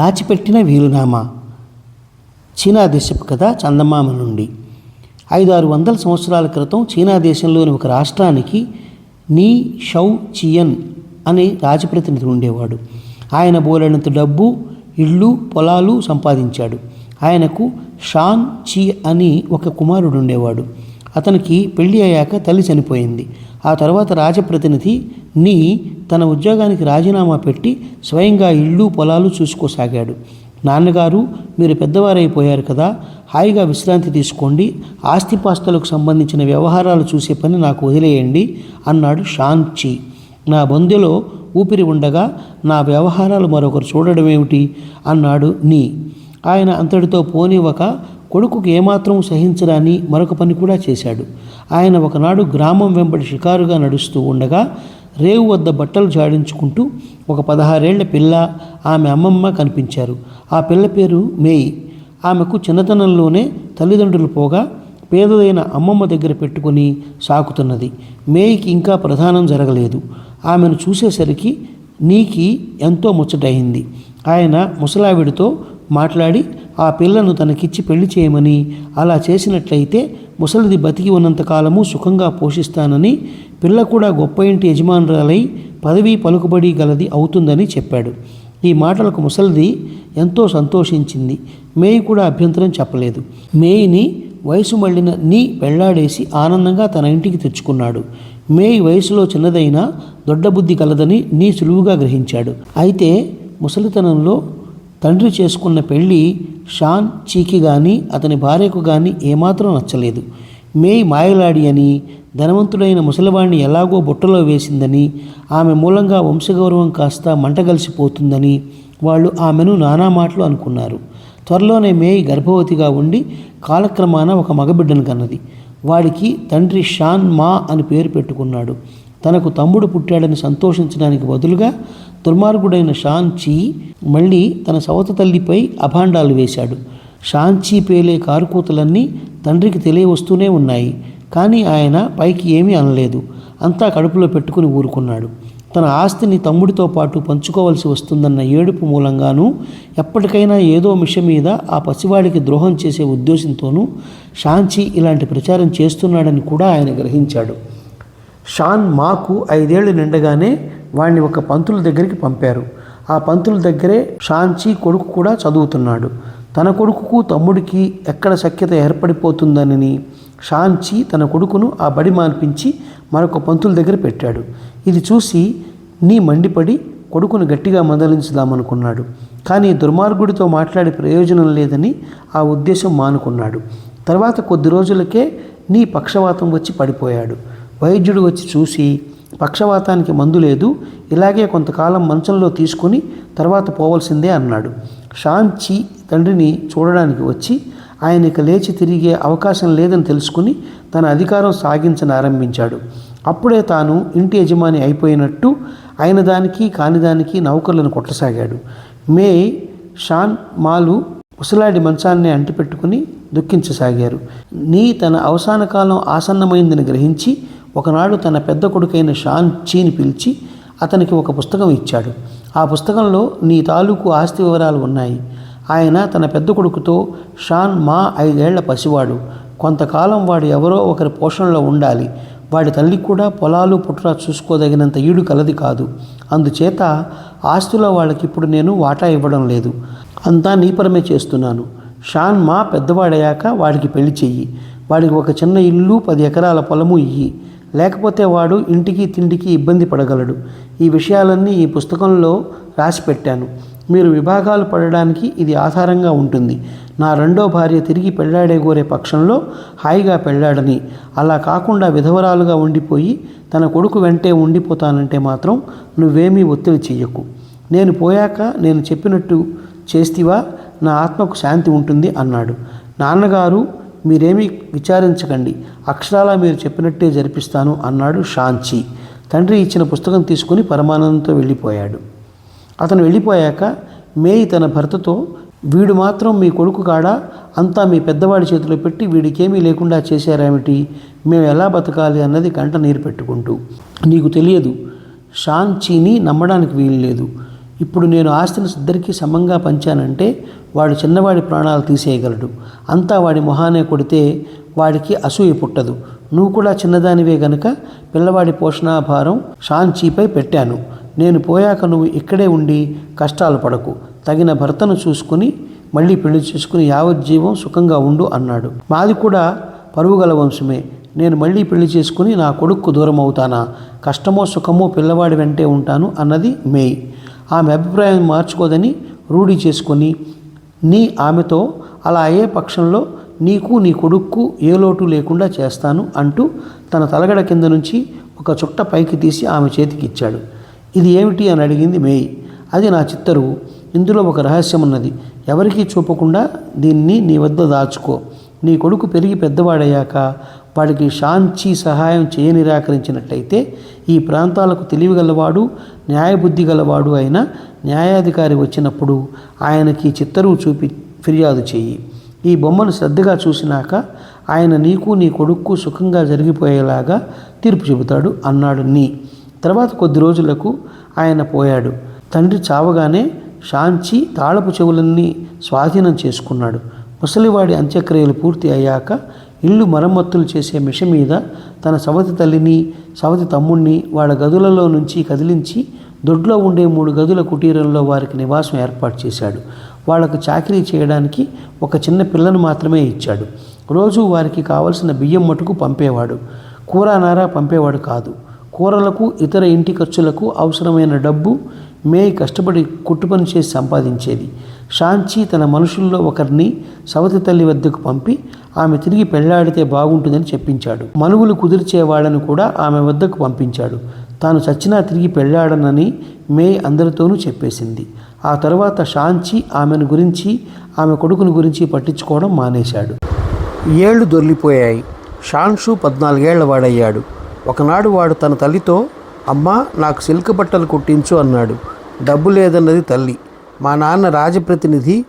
దాచిపెట్టిన వీలునామా? చీనా దేశపు కథ చందమామ నుండి. ఐదు ఆరు వందల సంవత్సరాల క్రితం చీనా దేశంలోని ఒక రాష్ట్రానికి నీ షౌ చియన్ అనే రాజప్రతినిధి ఉండేవాడు. ఆయన బోలెడంత డబ్బు ఇళ్ళు పొలాలు సంపాదించాడు. ఆయనకు షాన్ చి అని ఒక కుమారుడు ఉండేవాడు. అతనికి పెళ్ళి అయ్యాక తల్లి చనిపోయింది. ఆ తర్వాత రాజప్రతినిధి నీ తన ఉద్యోగానికి రాజీనామా పెట్టి స్వయంగా ఇళ్ళు పొలాలు చూసుకోసాగాడు. నాన్నగారు మీరు పెద్దవారైపోయారు కదా హాయిగా విశ్రాంతి తీసుకోండి ఆస్తిపాస్తులకు సంబంధించిన వ్యవహారాలు చూసే పని నాకు వదిలేయండి అన్నాడు షాంచి. నా బొందెలో ఊపిరి ఉండగా నా వ్యవహారాలు మరొకరు చూడడం ఏమిటి అన్నాడు నీ. ఆయన అంతటితో పోనివ్వక కొడుకుకు ఏమాత్రం సహించరాని మరొక పని కూడా చేశాడు. ఆయన ఒకనాడు గ్రామం వెంబడి షికారుగా నడుస్తూ ఉండగా రేవు వద్ద బట్టలు జాడించుకుంటూ ఒక పదహారేళ్ళ పిల్ల ఆమె అమ్మమ్మ కనిపించారు. ఆ పిల్ల పేరు మేయి. ఆమెకు చిన్నతనంలోనే తల్లిదండ్రులు పోగా పేదదైన అమ్మమ్మ దగ్గర పెట్టుకుని సాకుతున్నది. మేయికి ఇంకా ప్రధానం జరగలేదు. ఆమెను చూసేసరికి నీకి ఎంతో ముచ్చటయింది ఆయన ముసలావిడితో మాట్లాడి ఆ పిల్లను తనకిచ్చి పెళ్ళి చేయమని అలా చేసినట్లయితే ముసలిది బతికి ఉన్నంతకాలము సుఖంగా పోషిస్తానని పిల్ల కూడా గొప్ప ఇంటి యజమానురాలై పదవి పలుకుబడి గలది అవుతుందని చెప్పాడు. ఈ మాటలకు ముసలిది ఎంతో సంతోషించింది. మేయి కూడా అభ్యంతరం చెప్పలేదు. మేయిని వయసు మళ్ళిన నీ పెళ్ళాడేసి ఆనందంగా తన ఇంటికి తెచ్చుకున్నాడు. మేయి వయసులో చిన్నదైనా దొడ్డబుద్ధి కలదని నీ సులువుగా గ్రహించాడు. అయితే ముసలితనంలో తండ్రి చేసుకున్న పెళ్ళి షాన్ చీకి కానీ అతని భార్యకు కానీ ఏమాత్రం నచ్చలేదు. మేయి మాయలాడి అని ధనవంతుడైన ముసలివాణ్ణి ఎలాగో బుట్టలో వేసిందని ఆమె మూలంగా వంశగౌరవం కాస్త మంటగలిసిపోతుందని వాళ్ళు ఆమెను నానా మాటలు అనుకున్నారు. త్వరలోనే మేయి గర్భవతిగా ఉండి కాలక్రమాన ఒక మగబిడ్డను కన్నది. వాడికి తండ్రి షాన్ మా అని పేరు పెట్టుకున్నాడు. తనకు తమ్ముడు పుట్టాడని సంతోషించడానికి బదులుగా దుర్మార్గుడైన షాన్ చీ మళ్ళీ తన సవత తల్లిపై అభాండాలు వేశాడు. షాంచి పేలే కారుకూతలన్నీ తండ్రికి తెలియవస్తూనే ఉన్నాయి. కానీ ఆయన పైకి ఏమీ అనలేదు. అంతా కడుపులో పెట్టుకుని ఊరుకున్నాడు. తన ఆస్తిని తమ్ముడితో పాటు పంచుకోవలసి వస్తుందన్న ఏడుపు మూలంగానూ ఎప్పటికైనా ఏదో మిష మీద ఆ పసివాడికి ద్రోహం చేసే ఉద్దేశంతోనూ షాంచి ఇలాంటి ప్రచారం చేస్తున్నాడని కూడా ఆయన గ్రహించాడు. షాన్ మాకు ఐదేళ్ళు నిండగానే వాణ్ణి ఒక పంతుల దగ్గరికి పంపారు. ఆ పంతుల దగ్గరే షాంచి కొడుకు కూడా చదువుతున్నాడు. తన కొడుకుకు తమ్ముడికి ఎక్కడ సఖ్యత ఏర్పడిపోతుందనని షాంచి తన కొడుకును ఆ బడి మాన్పించి మరొక పంతుల దగ్గర పెట్టాడు. ఇది చూసి నీ మండిపడి కొడుకును గట్టిగా మందలించుదామనుకున్నాడు. కానీ దుర్మార్గుడితో మాట్లాడే ప్రయోజనం లేదని ఆ ఉద్దేశం మానుకున్నాడు. తర్వాత కొద్ది రోజులకే నీ పక్షవాతం వచ్చి పడిపోయాడు. వైద్యుడు వచ్చి చూసి పక్షవాతానికి మందు లేదు ఇలాగే కొంతకాలం మంచంలో తీసుకుని తర్వాత పోవలసిందే అన్నాడు. షాంచి తండ్రిని చూడడానికి వచ్చి ఆయన ఇక లేచి తిరిగే అవకాశం లేదని తెలుసుకుని తన అధికారం సాగించని ఆరంభించాడు అప్పుడే తాను ఇంటి యజమాని అయిపోయినట్టు ఆయన దానికి కాని దానికి నౌకర్లను కొట్టసాగాడు. మే షాన్ మాలు ముసలాడి మంచాన్ని అంటిపెట్టుకుని దుఃఖించసాగారు. నీ తన అవసాన కాలం ఆసన్నమైందని గ్రహించి ఒకనాడు తన పెద్ద కొడుకైన షాన్ చీని పిలిచి అతనికి ఒక పుస్తకం ఇచ్చాడు. ఆ పుస్తకంలో నీ తాలూకు ఆస్తి వివరాలు ఉన్నాయి. ఆయన తన పెద్ద కొడుకుతో షాన్ మా ఐదేళ్ళ పసివాడు. కొంతకాలం వాడు ఎవరో ఒకరి పోషణలో ఉండాలి. వాడి తల్లి కూడా పొలాలు పుట్రా చూసుకోదగినంత ఈడు కలది కాదు. అందుచేత ఆస్తిలో వాళ్ళకి ఇప్పుడు నేను వాటా ఇవ్వడం లేదు. అంతా నీపరమే చేస్తున్నాను. షాన్ మా పెద్దవాడయ్యాక వాడికి పెళ్ళి చెయ్యి. వాడికి ఒక చిన్న ఇల్లు పది ఎకరాల పొలము ఇయ్యి. లేకపోతే వాడు ఇంటికి తిండికి ఇబ్బంది పడగలడు. ఈ విషయాలన్నీ ఈ పుస్తకంలో రాసి పెట్టాను. మీరు విభాగాలు పడడానికి ఇది ఆధారంగా ఉంటుంది. నా రెండో భార్య తిరిగి పెళ్ళాడే కోరే పక్షంలో హాయిగా పెళ్ళాడని. అలా కాకుండా విధవరాలుగా ఉండిపోయి తన కొడుకు వెంటే ఉండిపోతానంటే మాత్రం నువ్వేమీ ఒత్తిడి చెయ్యకు. నేను పోయాక నేను చెప్పినట్టు చేస్తివా? నా ఆత్మకు శాంతి ఉంటుంది అన్నాడు. నాన్నగారు మీరేమీ విచారించకండి. అక్షరాలా మీరు చెప్పినట్టే జరిపిస్తాను అన్నాడు షాంచి తండ్రి ఇచ్చిన పుస్తకం తీసుకుని పరమానందంతో వెళ్ళిపోయాడు. అతను వెళ్ళిపోయాక మేయి తన భర్తతో వీడు మాత్రం మీ కొడుకు కాడా? అంతా మీ పెద్దవాడి చేతిలో పెట్టి వీడికేమీ లేకుండా చేశారేమిటి? మేము ఎలా బతకాలి? అన్నది కంట నీరు పెట్టుకుంటూ నీకు తెలియదు షాంచీని నమ్మడానికి వీలు లేదు ఇప్పుడు నేను ఆస్తిని ఇద్దరికీ సమంగా పంచానంటే వాడు చిన్నవాడి ప్రాణాలు తీసేయగలడు. అంతా వాడి మొహానే కొడితే వాడికి అసూయ పుట్టదు. నువ్వు కూడా చిన్నదానివే గనుక పిల్లవాడి పోషణాభారం షాంచీపై పెట్టాను. నేను పోయాక నువ్వు ఇక్కడే ఉండి కష్టాలు పడకు. తగిన భర్తను చూసుకుని మళ్ళీ పెళ్ళి చేసుకుని యావజ్జీవం సుఖంగా ఉండు అన్నాడు. మాది కూడా పరువుగల వంశమే. నేను మళ్ళీ పెళ్ళి చేసుకుని నా కొడుక్కు దూరం అవుతానా కష్టమో సుఖమో పిల్లవాడి వెంటే ఉంటాను అన్నది మేయ్. ఆమె అభిప్రాయం మార్చుకోదని రూఢి చేసుకొని నీ ఆమెతో అలా అయ్యే పక్షంలో నీకు నీ కొడుక్కు ఏ లోటు లేకుండా చేస్తాను అంటూ తన తలగడ కింద నుంచి ఒక చుట్ట పైకి తీసి ఆమె చేతికి ఇచ్చాడు ఇది ఏమిటి అని అడిగింది మేయి. అది నా చిత్తరువు ఇందులో ఒక రహస్యం ఉన్నది ఎవరికీ చూపకుండా దీన్ని నీ వద్ద దాచుకో. నీ కొడుకు పెరిగి పెద్దవాడయ్యాక వాడికి శాంతి సహాయం చేయనిరాకరించినట్లయితే ఈ ప్రాంతాలకు తెలివిగలవాడు న్యాయబుద్ధి గలవాడు అయిన న్యాయాధికారి వచ్చినప్పుడు ఆయనకి చిత్తరువు చూపి ఫిర్యాదు చేయి ఈ బొమ్మను శ్రద్ధగా చూసినాక ఆయన నీకు నీ కొడుక్కు సుఖంగా జరిగిపోయేలాగా తీర్పు చెబుతాడు అన్నాడు నీ. తర్వాత కొద్ది రోజులకు ఆయన పోయాడు. తండ్రి చావగానే షాంచి తాళపు చెవులన్నీ స్వాధీనం చేసుకున్నాడు. ముసలివాడి అంత్యక్రియలు పూర్తి అయ్యాక ఇల్లు మరమ్మతులు చేసే మిష మీద తన సవతి తల్లిని సవతి తమ్ముణ్ణి వాళ్ళ గదులలో నుంచి కదిలించి దొడ్లో ఉండే మూడు గదుల కుటీరంలో వారికి నివాసం ఏర్పాటు చేశాడు. వాళ్ళకు చాకరీ చేయడానికి ఒక చిన్న పిల్లను మాత్రమే ఇచ్చాడు. రోజు వారికి కావలసిన బియ్యం మటుకు పంపేవాడు. కూర పంపేవాడు కాదు. కూరలకు ఇతర ఇంటి ఖర్చులకు అవసరమైన డబ్బు మే కష్టపడి కుట్టుపని చేసి సంపాదించేది. షాంచి తన మనుషుల్లో ఒకరిని సవతి తల్లి వద్దకు పంపి ఆమె తిరిగి పెళ్ళాడితే బాగుంటుందని చెప్పించాడు. మనువులు కుదిర్చేవాళ్ళని కూడా ఆమె వద్దకు పంపించాడు. తాను చచ్చినా తిరిగి పెళ్ళాడనని మే అందరితోనూ చెప్పేసింది. ఆ తర్వాత షాంచి ఆమెను గురించి ఆమె కొడుకుని గురించి పట్టించుకోవడం మానేశాడు. ఏళ్ళు దొర్లిపోయాయి షాన్షు పద్నాలుగేళ్ళ వాడయ్యాడు. ఒకనాడు వాడు తన తల్లితో అమ్మ నాకు సిల్క్ బట్టలు కుట్టించు అన్నాడు. డబ్బు లేదన్నది తల్లి. మా నాన్న రాజప్రతినిధి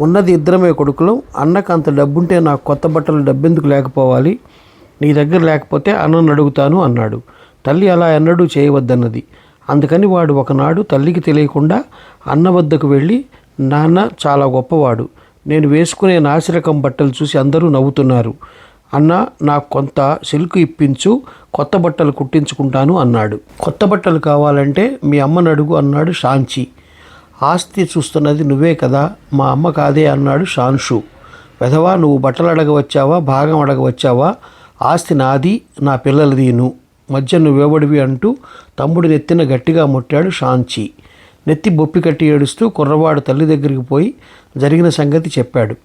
ఉన్నది ఇద్దరమే కొడుకులు. అన్నకు అంత డబ్బుంటే నాకు కొత్త బట్టలు డబ్బెందుకు లేకపోవాలి? నీ దగ్గర లేకపోతే అన్నను అడుగుతాను అన్నాడు. తల్లి అలా ఎన్నడూ చేయవద్దన్నది. అందుకని వాడు ఒకనాడు తల్లికి తెలియకుండా అన్న వద్దకు వెళ్ళి నాన్న చాలా గొప్పవాడు. నేను వేసుకునే నాసిరకం బట్టలు చూసి అందరూ నవ్వుతున్నారు. అన్న నాకు కొంత సిల్క్ ఇప్పించు కొత్త బట్టలు కుట్టించుకుంటాను అన్నాడు. కొత్త బట్టలు కావాలంటే మీ అమ్మను అడుగు అన్నాడు షాంచి ఆస్తి చూస్తున్నది నువ్వే కదా మా అమ్మ కాదే అన్నాడు షాన్షు. వెధవా నువ్వు బట్టలు అడగవచ్చావా భాగం అడగవచ్చావా? ఆస్తి నాది నా పిల్లలదీను మధ్య నువ్వెవడివి అంటూ తమ్ముడు నెత్తిన గట్టిగా ముట్టాడు షాంచి నెత్తి బొప్పి కట్టి ఏడుస్తూ కుర్రవాడు తల్లి దగ్గరికి పోయి జరిగిన సంగతి చెప్పాడు.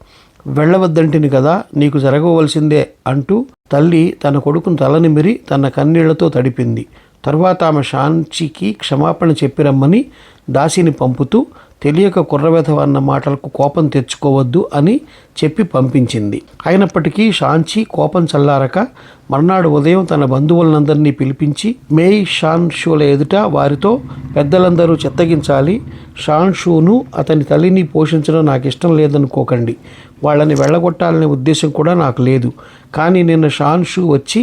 వెళ్ళవద్దంటిని కదా నీకు జరగవలసిందే అంటూ తల్లి తన కొడుకును తలనిమిరి తన కన్నీళ్ళతో తడిపింది. తర్వాత ఆమె షాంచికి క్షమాపణ చెప్పిరమ్మని దాసిని పంపుతూ తెలియక కుర్రవెధవ అన్న మాటలకు కోపం తెచ్చుకోవద్దు అని చెప్పి పంపించింది. అయినప్పటికీ షాంచి కోపం చల్లారక మర్నాడు ఉదయం తన బంధువులందరినీ పిలిపించి మేయ్ షాన్ షూల ఎదుట వారితో పెద్దలందరూ చెత్తగించాలి. షాన్ షూను అతని తల్లిని పోషించడం నాకు ఇష్టం లేదనుకోకండి. వాళ్ళని వెళ్ళగొట్టాలనే ఉద్దేశం కూడా నాకు లేదు. కానీ నిన్న షాన్ షూ వచ్చి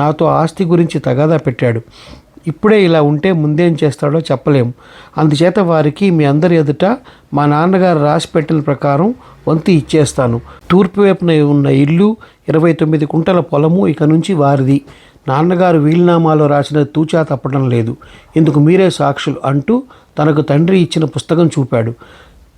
నాతో ఆస్తి గురించి తగాదా పెట్టాడు. ఇప్పుడే ఇలా ఉంటే ముందేం చేస్తాడో చెప్పలేము అందుచేత వారికి మీ అందరి ఎదుట మా నాన్నగారు రాసి పెట్టిన ప్రకారం వంతు ఇచ్చేస్తాను. తూర్పు వైపున ఉన్న ఇల్లు ఇరవై తొమ్మిది కుంటల పొలము ఇక నుంచి వారిది. నాన్నగారు వీలునామాలో రాసిన తూచా తప్పడం లేదు. ఇందుకు మీరే సాక్షులు అంటూ తనకు తండ్రి ఇచ్చిన పుస్తకం చూపాడు.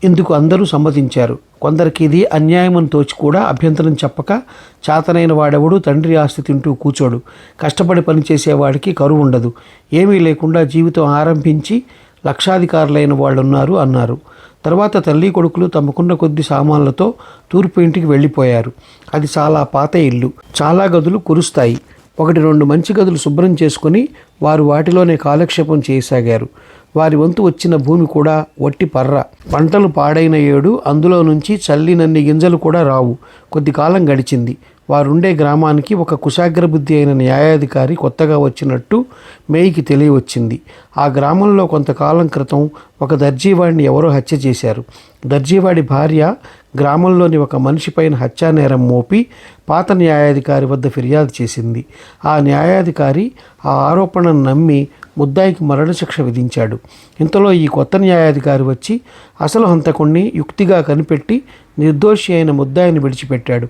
ఇందుకు అందరూ సమ్మతించారు? కొందరికి ఇది అన్యాయమని తోచి కూడా అభ్యంతరం చెప్పక చాతనైన వాడెవడు తండ్రి ఆస్తి తింటూ కూచోడు. కష్టపడి పనిచేసేవాడికి కరువు ఉండదు. ఏమీ లేకుండా జీవితం ఆరంభించి లక్షాధికారులైన వాళ్ళు ఉన్నారు అన్నారు. తర్వాత తల్లి కొడుకులు తమకున్న కొద్ది సామాన్లతో తూర్పు ఇంటికి వెళ్ళిపోయారు. అది చాలా పాత ఇల్లు. చాలా గదులు కురుస్తాయి. ఒకటి రెండు మంచి గదులు శుభ్రం చేసుకొని వారు వాటిలోనే కాలక్షేపం చేయసాగారు. వారి వంతు వచ్చిన భూమి కూడా వట్టి పర్ర. పంటలు పాడైన ఏడు అందులో నుంచి చల్లినన్ని గింజలు కూడా రావు. కొద్ది కాలం గడిచింది. వారుండే గ్రామానికి ఒక కుశాగ్రబుద్ధి అయిన న్యాయాధికారి కొత్తగా వచ్చినట్టు మేయికి తెలియవచ్చింది. ఆ గ్రామంలో కొంతకాలం క్రితం ఒక దర్జీవాడిని ఎవరో హత్య చేశారు. దర్జీవాడి భార్య గ్రామంలోని ఒక మనిషిపైన హత్యానేరం మోపి పాత న్యాయాధికారి వద్ద ఫిర్యాదు చేసింది. ఆ న్యాయాధికారి ఆ ఆరోపణను నమ్మి ముద్దాయికి మరణశిక్ష విధించాడు. ఇంతలో ఈ కొత్త న్యాయాధికారి వచ్చి అసలు హంతకుణ్ణి యుక్తిగా కనిపెట్టి నిర్దోషి అయిన ముద్దాయిని విడిచిపెట్టాడు.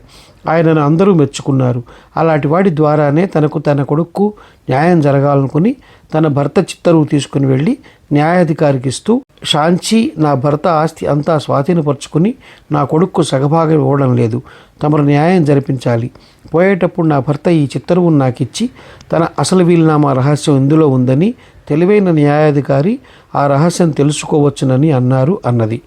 ఆయనను అందరూ మెచ్చుకున్నారు. అలాంటి వాడి ద్వారానే తనకు తన కొడుక్కు న్యాయం జరగాలనుకుని తన భర్త చిత్తరువు తీసుకుని వెళ్ళి న్యాయాధికారికి ఇస్తూ షాంచి నా భర్త ఆస్తి అంతా స్వాధీనపరుచుకుని నా కొడుక్కు సగభాగం ఇవ్వడం లేదు. తమరు న్యాయం జరిపించాలి. పోయేటప్పుడు నా భర్త ఈ చిత్తరువును నాకిచ్చి తన అసలు వీలునామా రహస్యం ఇందులో ఉందని తెలివైన న్యాయాధికారి ఆ రహస్యం తెలుసుకోవచ్చునని అన్నారు అన్నది.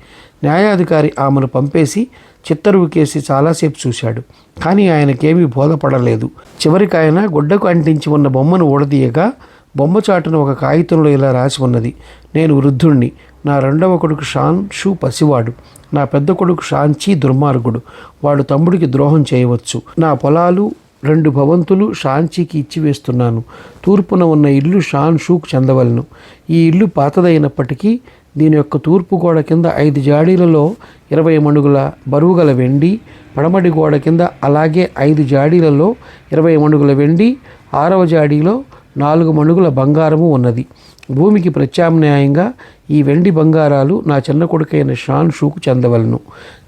న్యాయాధికారి ఆమెను పంపేసి చిత్తరువు కేసి చాలాసేపు చూశాడు. కానీ ఆయనకేమీ బోధపడలేదు. చివరికి ఆయన గుడ్డకు అంటించి ఉన్న బొమ్మను ఊడదీయగా బొమ్మ చాటును ఒక కాగితంలో ఇలా రాసి ఉన్నది నేను వృద్ధుణ్ణి. నా రెండవ కొడుకు షాన్ షూ పసివాడు. నా పెద్ద కొడుకు షాంచి దుర్మార్గుడు. వాడు తమ్ముడికి ద్రోహం చేయవచ్చు. నా పొలాలు రెండు భవంతులు షాంచీకి ఇచ్చివేస్తున్నాను తూర్పున ఉన్న ఇల్లు షాన్ షూకు చెందవలను. ఈ ఇల్లు పాతదైనప్పటికీ దీని యొక్క తూర్పు గోడ కింద ఐదు జాడీలలో ఇరవై మణుగుల బరువు గల వెండి పడమటి గోడ కింద అలాగే ఐదు జాడీలలో ఇరవై మణుగుల వెండి ఆరవ జాడీలో నాలుగు మణుగుల బంగారము ఉన్నది. భూమికి ప్రత్యామ్నాయంగా ఈ వెండి బంగారాలు నా చిన్న కొడుకైన షాన్ షూకు చెందవలను.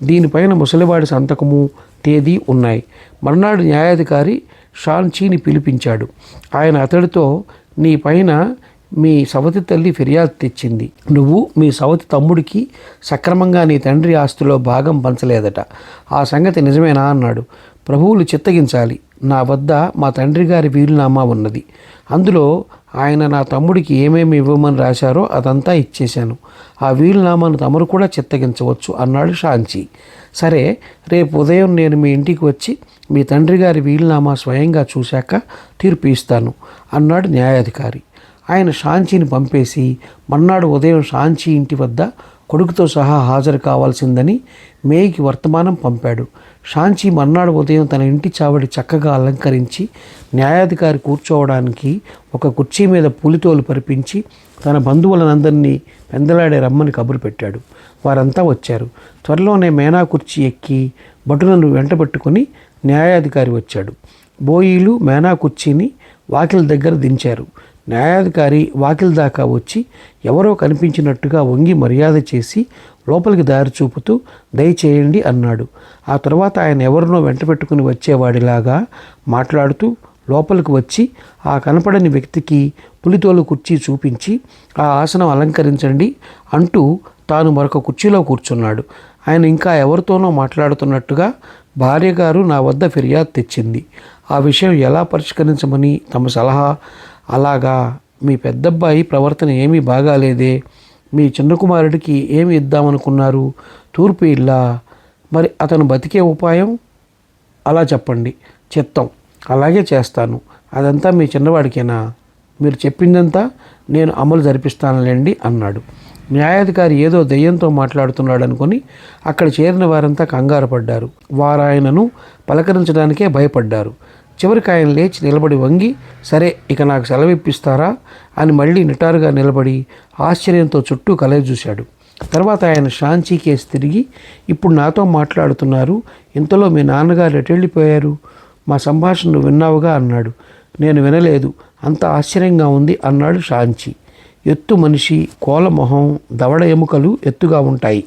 దీనిపైన ముసలివాడి సంతకము తేదీ ఉన్నాయి. మర్నాడు న్యాయాధికారి షాన్ చీని పిలిపించాడు. ఆయన అతడితో నీ పైన మీ సవతి తల్లి ఫిర్యాదు తెచ్చింది. నువ్వు మీ సవతి తమ్ముడికి సక్రమంగా నీ తండ్రి ఆస్తిలో భాగం పంచలేదట. ఆ సంగతి నిజమేనా అన్నాడు. ప్రభువులు చిత్తగించాలి. నా వద్ద మా తండ్రి గారి వీలునామా ఉన్నది. అందులో ఆయన నా తమ్ముడికి ఏమేమి ఇవ్వమని రాశారో అదంతా ఇచ్చేశాను. ఆ వీలునామాను తమరు కూడా చిత్తగించవచ్చు అన్నాడు షాంచి. సరే రేపు ఉదయం నేను మీ ఇంటికి వచ్చి మీ తండ్రి గారి వీలునామా స్వయంగా చూశాక తీర్పు ఇస్తాను అన్నాడు న్యాయాధికారి. ఆయన షాంచీని పంపేసి మర్నాడు ఉదయం షాంచీ ఇంటి వద్ద కొడుకుతో సహా హాజరు కావాల్సిందని మేయికి వర్తమానం పంపాడు. షాంచి మర్నాడు ఉదయం తన ఇంటి చావడి చక్కగా అలంకరించి న్యాయాధికారి కూర్చోవడానికి ఒక కుర్చీ మీద పులితోలు పరిపించి తన బంధువులనందరినీ పెందలాడే రమ్మని కబురు పెట్టాడు. వారంతా వచ్చారు. త్వరలోనే మేనా కుర్చీ ఎక్కి భటులను వెంటబెట్టుకుని న్యాయాధికారి వచ్చాడు. బోయీలు మేనా కుర్చీని వాకిల దగ్గర దించారు. న్యాయాధికారి వాకిల్ దాకా వచ్చి ఎవరో కనిపించినట్టుగా వంగి మర్యాద చేసి లోపలికి దారి చూపుతూ దయచేయండి అన్నాడు. ఆ తర్వాత ఆయన ఎవరినో వెంట పెట్టుకుని వచ్చేవాడిలాగా మాట్లాడుతూ లోపలికి వచ్చి ఆ కనపడని వ్యక్తికి పులితోలు కుర్చీ చూపించి ఆ ఆసనం అలంకరించండి అంటూ తాను మరొక కుర్చీలో కూర్చున్నాడు. ఆయన ఇంకా ఎవరితోనో మాట్లాడుతున్నట్టుగా భార్య గారు నా వద్ద ఫిర్యాదు తెచ్చింది. ఆ విషయం ఎలా పరిష్కరించమని తమ సలహా అలాగా మీ పెద్దబ్బాయి ప్రవర్తన ఏమీ బాగాలేదే. మీ చిన్న కుమారుడికి ఏమి ఇద్దామనుకున్నారు? తూర్పు ఇల్లా? మరి అతను బతికే ఉపాయం? అలా చెప్పండి. చిత్తం. అలాగే చేస్తాను. అదంతా మీ చిన్నవాడికేనా? మీరు చెప్పిందంతా నేను అమలు జరిపిస్తానులేండి అన్నాడు. న్యాయాధికారి ఏదో దెయ్యంతో మాట్లాడుతున్నాడు అనుకుని అక్కడ చేరిన వారంతా కంగారు పడ్డారు. వారు ఆయనను పలకరించడానికే భయపడ్డారు. చివరికి ఆయన లేచి నిలబడి వంగి సరే ఇక నాకు సెలవిప్పిస్తారా? అని మళ్ళీ నిటారుగా నిలబడి ఆశ్చర్యంతో చుట్టూ కలయి చూశాడు. తర్వాత ఆయన షాంచీ కేసు తిరిగి ఇప్పుడు నాతో మాట్లాడుతున్నారు. ఇంతలో మీ నాన్నగారు ఎటెళ్ళిపోయారు? మా సంభాషణ విన్నావుగా? అన్నాడు. నేను వినలేదు. అంత ఆశ్చర్యంగా ఉంది అన్నాడు షాంచి ఎత్తు మనిషి కోల మొహం దవడ ఎముకలు ఎత్తుగా ఉంటాయి.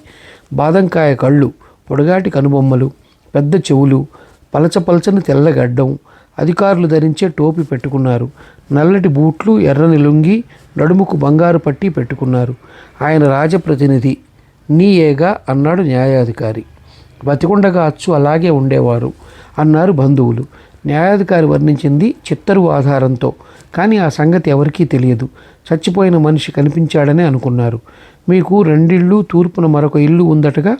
బాదంకాయ కళ్ళు పొడగాటి కనుబొమ్మలు పెద్ద చెవులు పలచ పలచని తెల్లగడ్డం అధికారులు ధరించే టోపీ పెట్టుకున్నారు. నల్లటి బూట్లు ఎర్రని లుంగి నడుముకు బంగారు పట్టి పెట్టుకున్నారు. ఆయన రాజప్రతినిధి. నీయేగా అన్నాడు న్యాయాధికారి. బతికుండగా అచ్చు అలాగే ఉండేవారు అన్నారు బంధువులు. న్యాయాధికారి వర్ణించింది చిత్తరు ఆధారంతో. కానీ ఆ సంగతి ఎవరికీ తెలియదు. చచ్చిపోయిన మనిషి కనిపించాడని అనుకున్నారు. మీకు రెండిళ్ళు తూర్పున మరొక ఇల్లు ఉందటగా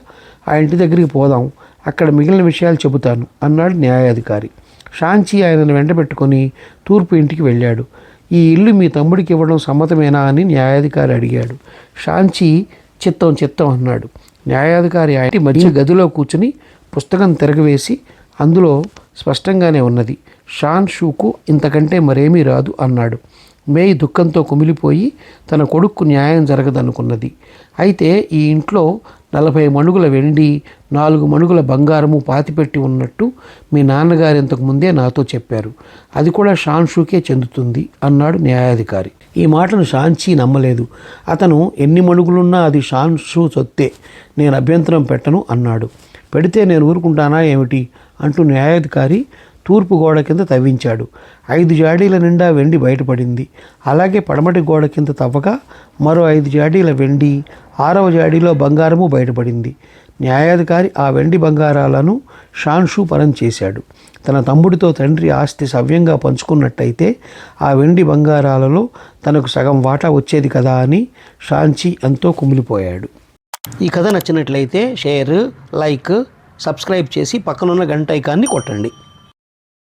ఆ ఇంటి దగ్గరికి పోదాం. అక్కడ మిగిలిన విషయాలు చెబుతాను అన్నాడు న్యాయాధికారి. షాంచి ఆయనను వెంటబెట్టుకొని తూర్పు ఇంటికి వెళ్ళాడు. ఈ ఇల్లు మీ తమ్ముడికి ఇవ్వడం సమ్మతమేనా అని న్యాయాధికారి అడిగాడు. షాంచి చిత్తం చిత్తం అన్నాడు. న్యాయాధికారి ఆయన మధ్య గదిలో కూర్చుని పుస్తకం తిరగవేసి అందులో స్పష్టంగానే ఉన్నది షాన్ షూకు ఇంతకంటే మరేమీ రాదు అన్నాడు. మేయ్ దుఃఖంతో కుమిలిపోయి తన కొడుక్కు న్యాయం జరగదనుకున్నది. అయితే ఈ ఇంట్లో నలభై మణుగుల వెండి నాలుగు మణుగుల బంగారము పాతిపెట్టి ఉన్నట్టు మీ నాన్నగారు ఇంతకు ముందే నాతో చెప్పారు. అది కూడా షాన్షుకే చెందుతుంది అన్నాడు న్యాయాధికారి. ఈ మాటను షాన్చి నమ్మలేదు. అతను ఎన్ని మణుగులున్నా అది షాన్షు సొత్తే నేను అభ్యంతరం పెట్టను అన్నాడు. పెడితే నేను ఊరుకుంటానా ఏమిటి? అంటూ న్యాయాధికారి తూర్పు గోడ కింద తవ్వించాడు. ఐదు జాడీల నిండా వెండి బయటపడింది. అలాగే పడమటి గోడ కింద తవ్వగా మరో ఐదు జాడీల వెండి ఆరవ జాడీలో బంగారము బయటపడింది. న్యాయాధికారి ఆ వెండి బంగారాలను షాన్షు పరం చేశాడు. తన తమ్ముడితో తండ్రి ఆస్తి సవ్యంగా పంచుకున్నట్టయితే ఆ వెండి బంగారాలలో తనకు సగం వాటా వచ్చేది కదా అని షాన్చి ఎంతో కుమిలిపోయాడు. ఈ కథ నచ్చినట్లయితే షేర్ లైక్ సబ్స్క్రైబ్ చేసి పక్కనున్న గంట ఐకాన్ని కొట్టండి.